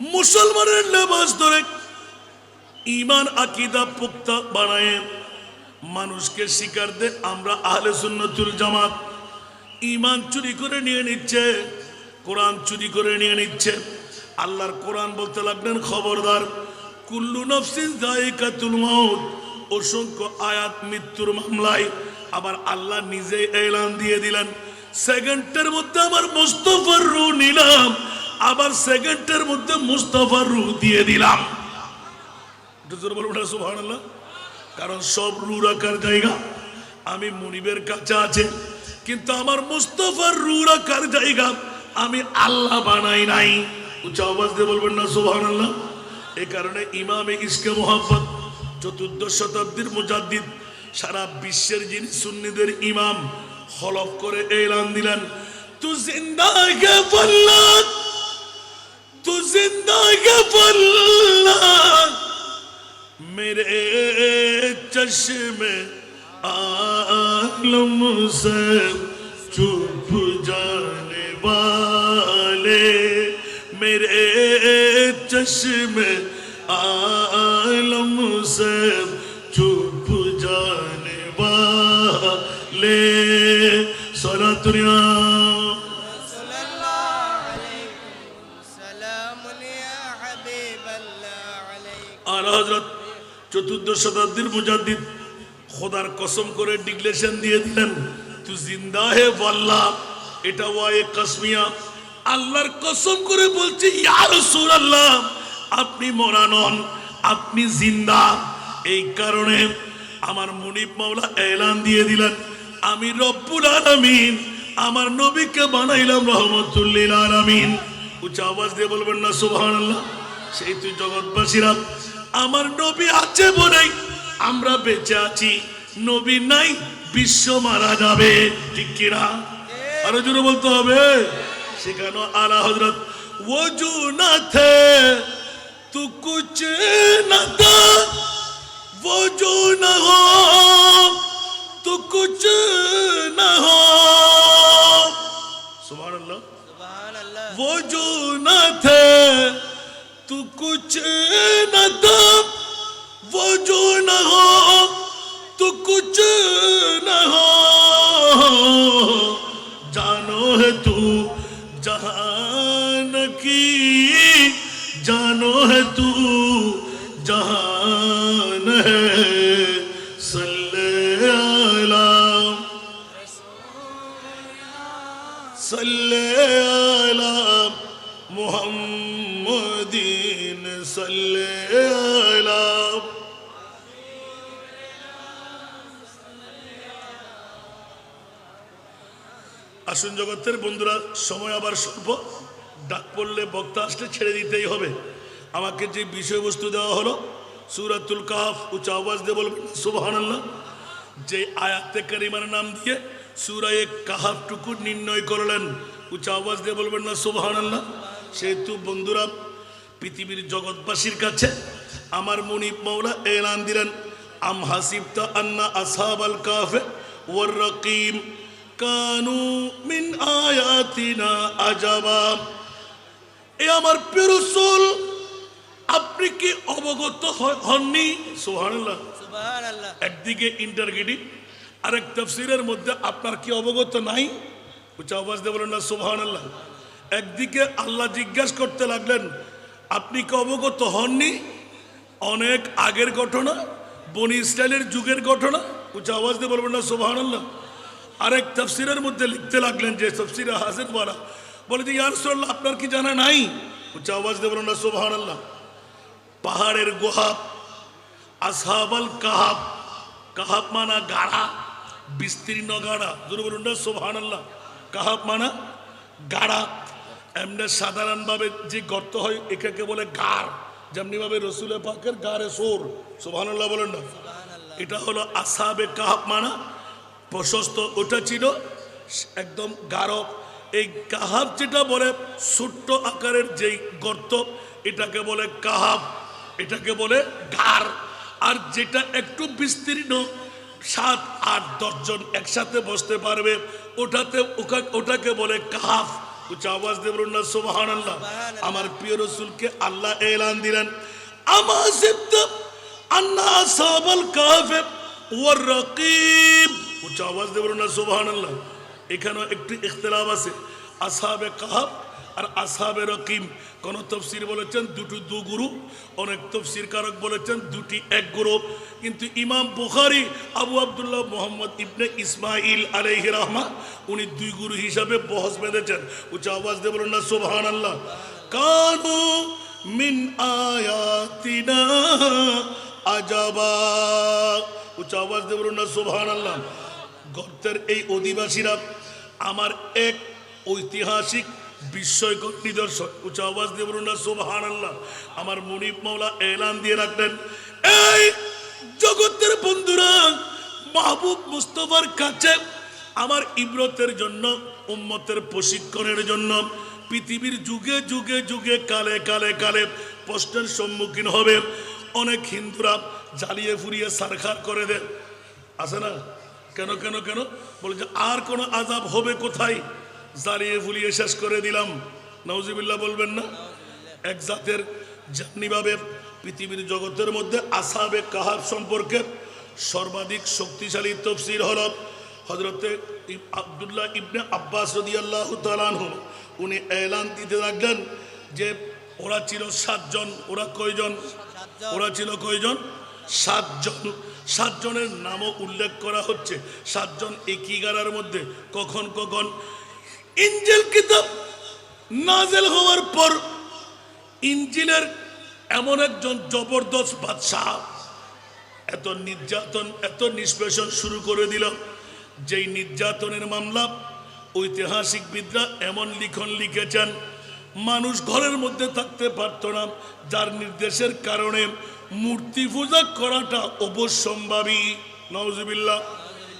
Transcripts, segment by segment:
মুসলমানের লেবাস ধরে ইমান আকিদা পুক্তা বানায় মানুষকে শিকার দে আমরা আহলে সুন্নতুল জামাত ইমান চুরি করে নিয়ে নিচ্ছে, কোরআন চুরি করে নিয়ে নিচ্ছে। আল্লাহর কোরআন বলতে লাগলেন, খবরদার, কুল্লু নফসিন জায়কাতুল মাউত, অসংখ্য আয়াত মৃত্যুর মামলায় আবার আল্লাহ নিজে এলান দিয়ে দিলেন। সেকেন্ডের মধ্যে আমার মুস্তফার রু নিলাম। আবার সেকেন্ডের মধ্যে মুস্তফার রু দিয়ে দিলাম। কারণ সব রু রাখার জায়গা। আমি মনিবের কাছে আছে, কিন্তু আমার মুস্তফার রু রাখার জায়গা আমি আল্লাহ বানাই নাই। উচ্চ দিয়ে বলবেন না, সুবহানাল্লাহ। এই কারণে ইমামে ইসকে মোহাম্মদ চতুর্দশ শতাব্দীর মুজাদ্দিদ সারা বিশ্বের যিনি সুন্নিদের ইমাম হলফ করে এলান দিলেন, তু জিন্দা কে ফল্লাহ زندہ پلہ میرے چشم عالم سے چپ جانے والے میرے چشم عالم سے چپ جانے والے سارا دنیا চতুর্দশ শতাব্দীর মুজাদ্দিদ, খোদার কসম করে ডিক্লেশন দিয়ে দিলেন তু জিন্দা হে বল্লা, এটা ওয়ায়ে কাসমিয়া আল্লাহর কসম করে বলছি, ইয়া রাসূলুল্লাহ, আপনি মরা নন আপনি জিন্দা। এই কারণে আমার মুনিব মাওলা এলান দিয়ে দিলেন, আমি রব্বুল আলামিন, আমার নবীকে বানাইলাম রহমতুল্লিল আলামিন। উচ্চ আওয়াজ দিয়ে বলবেন না, সুবহানাল্লাহ, সেই তুই জগৎবাসীরা আমার নবী আছে বলেই আমরা বেঁচে আছি নবী নাই বিশ্ব মারা যাবে। ঠিক কিনা? আরও জোরে বলতে হবে। সেখানে আলা হজরত ওজু থে তু কুচ না जो न हो तो कुछ न हो। जानो है तू जहान की, जानो है तू जहान है। सल्ले आला सल्ले आला मोहम्मदीन सल्ले आला আসুন জগতের বন্ধুরা, সময় আবার স্বল্প। ডাক পড়লে বক্তা আসলে ছেড়ে দিতেই হবে। আমাকে যে বিষয়বস্তু দেওয়া হলো, সুরাতুল কাহাফ উচ্চ আওয়াজ দিয়ে বলবেন, সুবহানাল্লাহ। যে আয়াতে কারিমার নাম দিয়ে সুরায়ে কাহাফটুকু নির্ণয় করলেন উচ্চ আওয়াজ দিয়ে বলবেন না, সুবহানাল্লাহ। সেহেতু বন্ধুরা, পৃথিবীর জগৎবাসীর কাছে আমার মনিব মৌলা এলান দিলেন, আম হাসিবতা আন্না আসহাবাল কাফে ওর রকিম। কানু মিন আয়াতিনা আজাবা। এ আমার পেরুসুল আপনি কি অবগত হননি? সোহানাল্লাহ একদিকে ইন্টারগেটিভ আরেক তফসিরের মধ্যে আপনার কি অবগত নাই? উচ্চ আওয়াজ দিয়ে বলেন না সোহান আল্লাহ একদিকে আল্লাহ জিজ্ঞাসা করতে লাগলেন আপনি কি অবগত হননি? অনেক আগের ঘটনা বনি ইসরায়েলের যুগের ঘটনা উচ্চ আওয়াজ দিয়ে বলবেন না সোহান আল্লাহ আরেক তফসিরের মধ্যে লিখতে লাগলেন যে তফসিরে হাজির বলা বলে যে ইয়ার আপনার কি জানা নাই? উচ্চ আওয়াজ দিয়ে বলবেন না সুবহান আল্লাহ পাহাড়ের গুহা আসহাবাল কাহাব কাহাব মানা গাড়া, বিস্তীর্ণ গাড়া। জোরে বলুন, না সোভান আল্লাহ কাহাব মানা গাড়া। এমনি সাধারণভাবে যে গর্ত হয় এটাকে বলে গাড় যেমনিভাবে রসুলে পাকের গাড়ে সোর। সোভান আল্লাহ বলেন না। এটা হলো আসাবে কাহাব মানা প্রশস্ত ওটা ছিল একদম গাঢ়। এই কাহাব যেটা বলে ছোট্ট আকারের যেই গর্ত এটাকে বলে কাহাব এটাকে বলে গার আর যেটা একটু বিস্তীর্ণ সাত আট দশজন একসাথে বসতে পারবে ওটাতে ওটাকে বলে কাহাফ উচ্চ আওয়াজ বলুন না সুবহান আল্লাহ আমার প্রিয় রসুলকে আল্লাহ এলান দিলেন। আমা সিপ্ত আন্না সাবাল কাফে ওয়ার রাকিব। উচ্চ আওয়াজ দিয়ে বলুন না সুবহান আল্লাহ এখানেও একটু ইখতিলাফ আছে। আসাবে কাহাব আর আসাবে রকিম। কোন তফসির বলেছেন দুটো দু গুরু অনেক তফসির কারক বলেছেন দুটি এক গুরু কিন্তু ইমাম বুখারি, আবু আব্দুল্লাহ মোহাম্মদ ইবনে ইসমাইল আলাইহি রহমা, উনি দুই গুরু হিসাবে বহস বেঁধেছেন। উচ্চ আওয়াজ দিয়ে না সুবহান আল্লাহ কানু মিন আয়াতিনা আজাবা। উচ্চ আওয়াজ দিয়ে না সুবহান আল্লাহ গর্তের এই অধিবাসীরা আমার এক ঐতিহাসিক বিস্ময়কর নিদর্শন। উচ্চ আওয়াজ দিয়ে বলুন না সুবহান আল্লাহ আমার মনিব মাওলা এলান দিয়ে রাখলেন। এই জগতের বন্ধুরা, মাহবুব মুস্তফার কাছে আমার ইব্রতের জন্য, উম্মতের প্রশিক্ষণের জন্য, পৃথিবীর যুগে যুগে যুগে কালে কালে কালে প্রশ্নের সম্মুখীন হবে। অনেক হিন্দুরা জ্বালিয়ে ফুরিয়ে সারখার করে দেয় আছে না? কেন কেন কেন? বলে যে আর কোনো আজাব হবে কোথায়? জ্বালিয়ে ফুলিয়ে শেষ করে দিলাম। নওজিবিল্লাহ বলবেন না? এক জাতের জানিভাবে পৃথিবীর জগতের মধ্যে আসাবে কাহাব সম্পর্কে সর্বাধিক শক্তিশালী তফসির হল হজরতে আবদুল্লাহ ইবনে আব্বাস রদি আল্লাহ তালানহ উনি এলান দিতে লাগলেন যে ওরা ছিল সাতজন ওরা কয়জন? ওরা ছিল কয়জন? সাতজন। সাতজনের নামও উল্লেখ করা হচ্ছে। সাতজন একই গাড়ার মধ্যে। কখন কখন? ইঞ্জেল কিতাব নাজেল হওয়ার পর ইঞ্জিলের এমন একজন জবরদস্ত বাদশাহ এত নির্যাতন, এত নিষ্পেষণ শুরু করে দিল যেই নির্যাতনের মামলা ঐতিহাসিকবিদরা এমন লিখন লিখেছেন, মানুষ ঘরের মধ্যে থাকতে পারত না, যার নির্দেশের কারণে মূর্তি পূজা করাটা অবশ্যম্ভাবী। নওজবিল্লা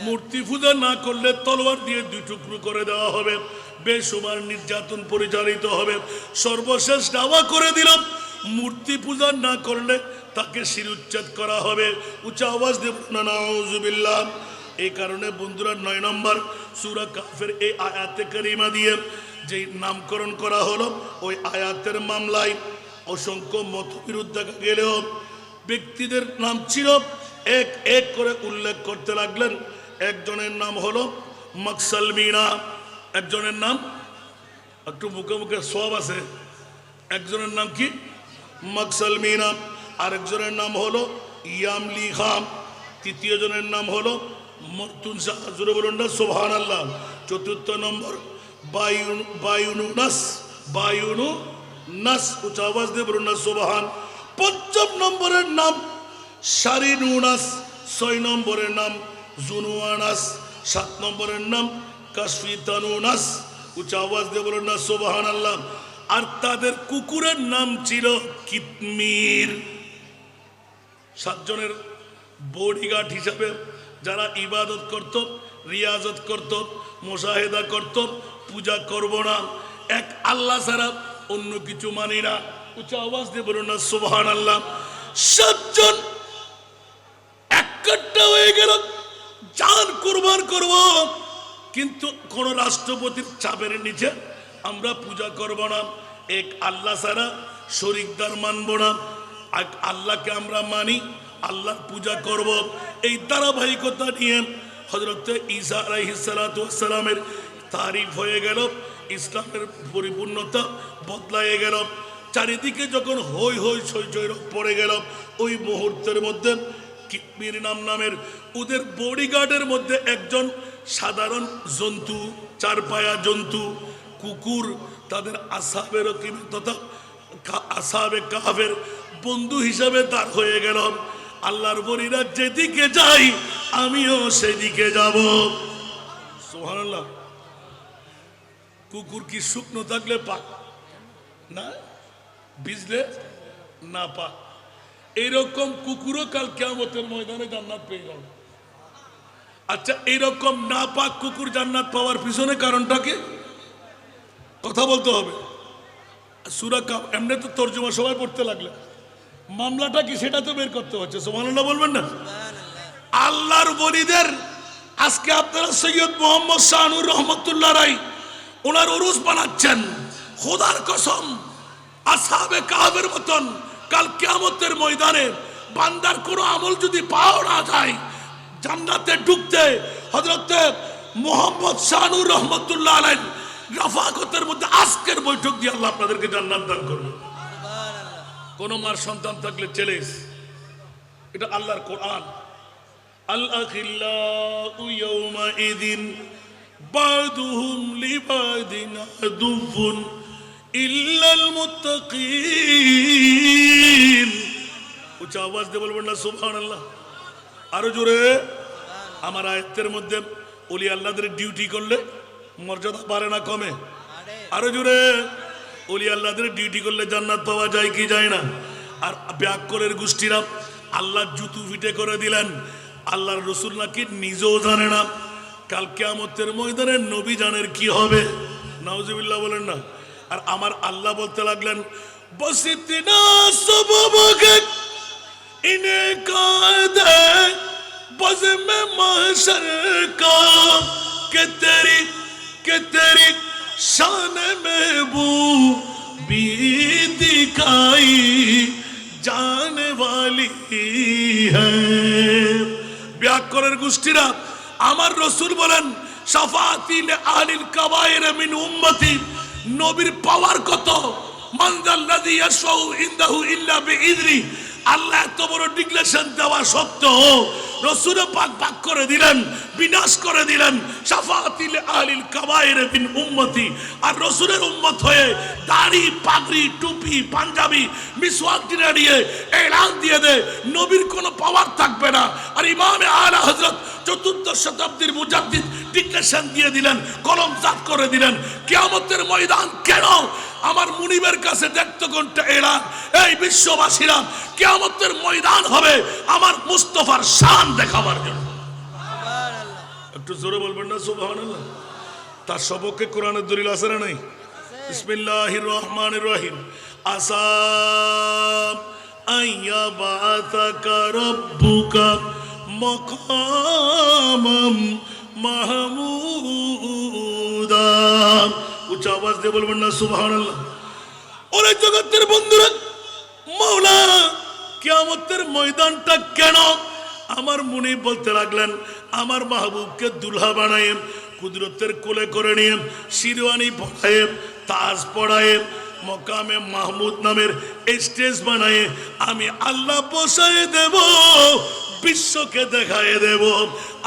মূর্তি পূজা না করলে তলোয়ার দিয়ে দুই টুকরো করে দেওয়া হবে। বেসুমার নির্যাতন পরিচালিত হবে। সর্বশেষ দাওয়া করে দিলাম। মূর্তি পূজা না করলে তাকে শিরুচ্ছেদ করা হবে। উচ্চ আওয়াজ দেব না নাউজুবিল্লাহ। এই কারণে বন্ধুরা, নয় নম্বর সুরা কাফের এই আয়াতে কারিমা দিয়ে যেই নামকরণ করা হলো, ওই আয়াতের মামলায় অসংখ্য মতবিরোধ দেখা গেলেও ব্যক্তিদের নাম ছিল। এক এক করে উল্লেখ করতে লাগলেন। একজনের নাম হলো মকসাল মিনা একজনের নাম একটু মুখে মুখে সব আছে। একজনের নাম কি? মকসাল মিনা আরেকজনের নাম হলো ইয়ামলি খাম তৃতীয় জনের নাম হলো বলুন না সোহান আল্লাহ চতুর্থ নম্বর, বায়ুন বায়ুনু নাস বায়ুনু নাস উচ্চ আওয়াজ দিয়ে বলুন সোবাহান পঞ্চম নম্বরের নাম সারিনুনাস ছয় নম্বরের নাম জুনুয়ানাস, সাত নম্বরের নাম কাশফিতানুনাস। উচ্চ আওয়াজ দিয়ে বলুন না সোবাহান আল্লাহ আর তাদের কুকুরের নাম ছিল কিতমির। সাতজনের বডিগার্ড হিসাবে যারা ইবাদত করত, রিয়াজত করত, মোশাহেদা করত, পূজা করব না, এক আল্লাহ ছাড়া অন্য কিছু মানি না। উচ্চ আওয়াজ দিয়ে বলুন না সুবহান আল্লাহ সাতজন একটা হয়ে গেল করব। কিন্তু কোন রাষ্ট্রপতির চাপের নিচে আমরা পূজা করব না। এক আল্লাহ শরিকদার মানব না। আল্লাহকে আমরা মানি আল্লাহর পূজা করব। এই ধারাবাহিকতা নিয়ে হজরত ঈসা আলাইহিসালামের তারিফ হয়ে গেল, ইসলামের পরিপূর্ণতা বদলায়ে গেল। চারিদিকে যখন হই হই ছই পড়ে গেল, ওই মুহূর্তের মধ্যে কিকমির নাম নামের ওদের বডিগার্ডের মধ্যে একজন সাধারণ জন্তু, চারপায়া জন্তু, কুকুর, তাদের আসাবের তথা আসাবে কাহাবের বন্ধু হিসাবে তার হয়ে গেল। আল্লাহর বলিরা, যেদিকে যাই, আমিও সেদিকে যাব। সোহানাল্লাহ কুকুর কি শুকনো থাকলে পাক না? ভিজলে না পাক এইরকম কুকুরও কাল কেমতের ময়দানে জান্নাত পেয়ে যাবে। আচ্ছা এইরকম না পাক কুকুর জান্নাত পাওয়ার পিছনে কারণটা কি? কথা বলতে হবে। সুরা কাপ এমনি তো তর্জমা সবাই পড়তে লাগলে। মামলাটা কি সেটা তো বের করতে হচ্ছে সোমানুল্লাহ বলবেন না? আল্লাহর বলিদের, আজকে আপনারা সৈয়দ মোহাম্মদ শাহানুর রহমতুল্লাহ রাই ওনার অরুজ বানাচ্ছেন। খোদার কসম আসাবে কাহাবের মতন। কাল কিয়ামতের ময়দানে বান্দার কোনো আমল যদি পাওয়া না যায়, জান্নাতে ঢুকতে হজরতে মোহাম্মদ শাহানুর রহমতুল্লাহ আলাই রাফাকতের মধ্যে আজকের বৈঠক দিয়ে আল্লাহ আপনাদেরকে জান্নাত দান করবে কোন মার সন্তান থাকলে চ্যালেঞ্জ। এটা আল্লাহর কোরআন। আল্লাহ ইয়ৌমাইদিন বাদুহুম লিবাদিন আদুফুন না জোরে। আমার আয়ত্তের মধ্যে ওলি আল্লাহদের ডিউটি করলে মর্যাদা পারে না, কমে। আরে জোরে। অলি আল্লাহদের ডিউটি করলে জান্নাত পাওয়া যায় কি যায় না? আর ব্যাকরের গোষ্ঠীরা আল্লাহ জুতু ফিটে করে দিলেন। আল্লাহর রসুল নাকি নিজেও জানে না। কাল কেয়ামতের ময়দানে নবী জানের কি হবে? নাউজুবিল্লাহ বলেন না। আর আমার আল্লাহ বলতে লাগলেন বসিতে না ইনে মে কা, কে শান ব্যাকরণের গোষ্ঠীরা, আমার রসুর বলেন সাফাতিল আলিল কাবায়ের মিন উম্মতি নবীর পাওয়ার কত? মানদাল্লাযী ইয়াশফাউ ইনদাহু ইল্লা বিইذনি আল্লাহ এত বড় ডিক্লারেশন দেওয়া সত্ত্বেও রসুল পাক করে দিলেন, বিনাশ করে দিলেন, সাফাতিল আলিল কাবায়ের মিন উম্মতি। আর রসুলের উম্মত হয়ে দাড়ি, পাগড়ি, টুপি, পাঞ্জাবি, মিসওয়াক দিয়ে নিয়ে এলান দিয়ে দে, নবীর কোনো পাওয়ার থাকবে না। আর ইমামে আলা হযরত চতুর্থ শতাব্দীর মুজাদ্দিদ ডিক্লেশন দিয়ে দিলেন, কলম জাত করে দিলেন, কিয়ামতের ময়দান কেন? আমার মুনিবের কাছে দেখতে ঘণ্টা এলান। এই বিশ্ববাসীরা, কিয়ামতের ময়দান হবে আমার মুস্তফার শান। দেখাবার জন্য। একটু জোরে বলবেন না, সুবহানাল্লাহ। তার সবকে কোরআনের দলিল আছে না নাই? বিসমিল্লাহির রহমানির রহিম। আসাম, আইয়া বাতাকা রব্বুকা মকামাম মাহমুদা। উচ্চ আওয়াজ দিয়ে বলবেন না, সুবহানাল্লাহ। ওরে জগতের বন্ধুরা, মৌলা, কিয়ামতের ময়দানটা কেন আমার মনে বলতে লাগলেন, আমার মাহবুবকে দুলহা বানায় কুদরতের কোলে করে নিয়ে শিরওয়ানি পড়ায় তাজ পড়ায় মকামে মাহমুদ নামের স্টেজ বানায় আমি আল্লাহ বসায় দেব, বিশ্বকে দেখায় দেব।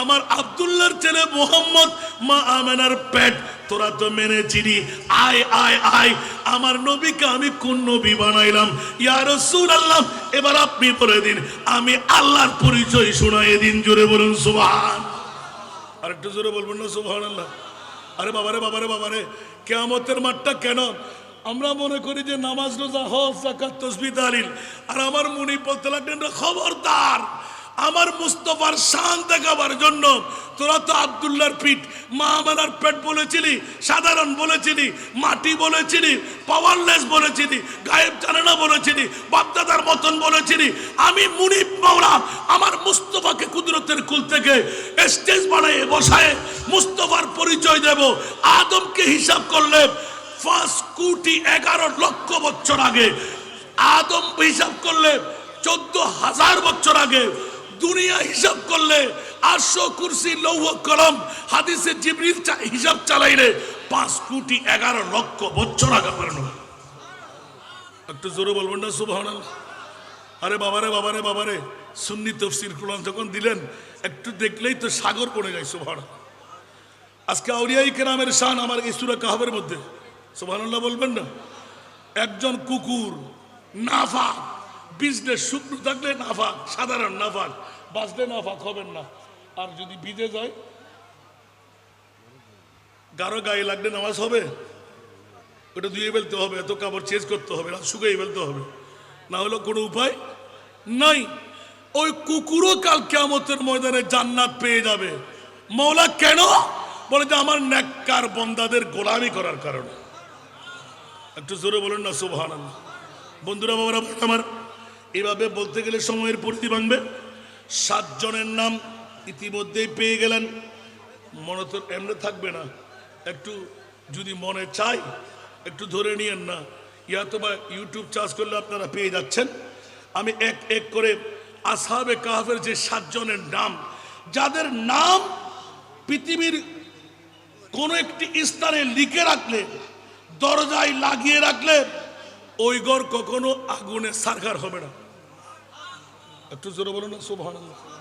আমার আব্দুল্লাহর ছেলে মোহাম্মদ মা আমেনার পেট, তোরা তো মেনে চিনি, আয় আয় আয় আমার নবীকে আমি কোন নবী বানাইলাম? ইয়ার সুর আল্লাহ এবার আপনি বলে দিন, আমি আল্লাহর পরিচয় শোনায় দিন, জোরে বলুন, সুবহান। আর একটু জোরে বলবেন না, সুবহানাল্লাহ। আরে বাবারে বাবারে বাবারে, কেয়ামতের মাঠটা কেন? আমরা মনে করি যে নামাজ, রোজা, হজ জাকাত তসবি, দালিল। আর আমার মুনি বলতে লাগলেন খবরদার আমার মুস্তফার শান দেখাবার জন্য তোরা তো আবদুল্লার পিঠ, মা আমানার পেট বলেছিলি, সাধারণ বলেছিলি, মাটি বলেছিলি পাওয়ারলেস বলেছিলি, গায়েব জানে না বলেছিলি, বাপদাদার মতন বলেছিলি। আমি মুনিব মাওলা আমার মুস্তফাকে কুদরতের কুল থেকে স্টেজ বানায় বসায় মুস্তফার পরিচয় দেব। আদমকে হিসাব করলে পাঁচ কোটি এগারো লক্ষ বছর আগে আদম হিসাব করলে চোদ্দ হাজার বছর আগে দুনিয়া হিসাব করলে আটশো কুরসি লৌহ কলম, হাদিসে জিবরিল হিসাব চালাইলে পাঁচ কোটি এগারো লক্ষ বছর আগে বানানো একটু জোরে বলবেন না, সুবহানাল্লাহ। আরে বাবারে বাবারে বাবারে, সুন্নি তফসির কোরআন যখন দিলেন, একটু দেখলেই তো সাগর পড়ে যায় সুবহান আজকে আউলিয়াই কেরামের শান আমার এই সুরা কাহাবের মধ্যে। সুবহানাল্লাহ বলবেন না? একজন কুকুর, নাফাক বিজনেস শুকনো থাকলে নাফাক, সাধারণ নাফাক। বাঁচলে নাফাক, হবেন না। আর যদি বিদে যায় গারো গায়ে লাগলে নামাজ হবে। ওটা ধুয়ে ফেলতে হবে, এত কাপড় চেঞ্জ করতে হবে না শুকিয়ে ফেলতে হবে। না হলে কোনো উপায় নাই। ওই কুকুরও কাল কেমতের ময়দানে জান্নাত পেয়ে যাবে। মৌলা কেন? বলে যে আমার নেককার বন্দাদের গোলামি করার কারণে। একটু জোরে বলেন না সুবহান বন্ধুরা, বাবারা, আমার এভাবে বলতে গেলে সময়ের পরিধি ভাঙবে। সাতজনের নাম ইতিমধ্যেই পেয়ে গেলেন। মনে তো এমনি থাকবে না। একটু যদি মনে চাই একটু ধরে নিয়েন না। ইয়া তো বা ইউটিউব চার্জ করলে আপনারা পেয়ে যাচ্ছেন। আমি এক এক করে আসাবে কাহাফের যে সাতজনের নাম, যাদের নাম পৃথিবীর কোনো একটি স্থানে লিখে রাখলে, দরজায় লাগিয়ে রাখলে ওই কখনো আগুনে সারকার হবে না। একটু জোরে বলো না সুবহানাল্লাহ।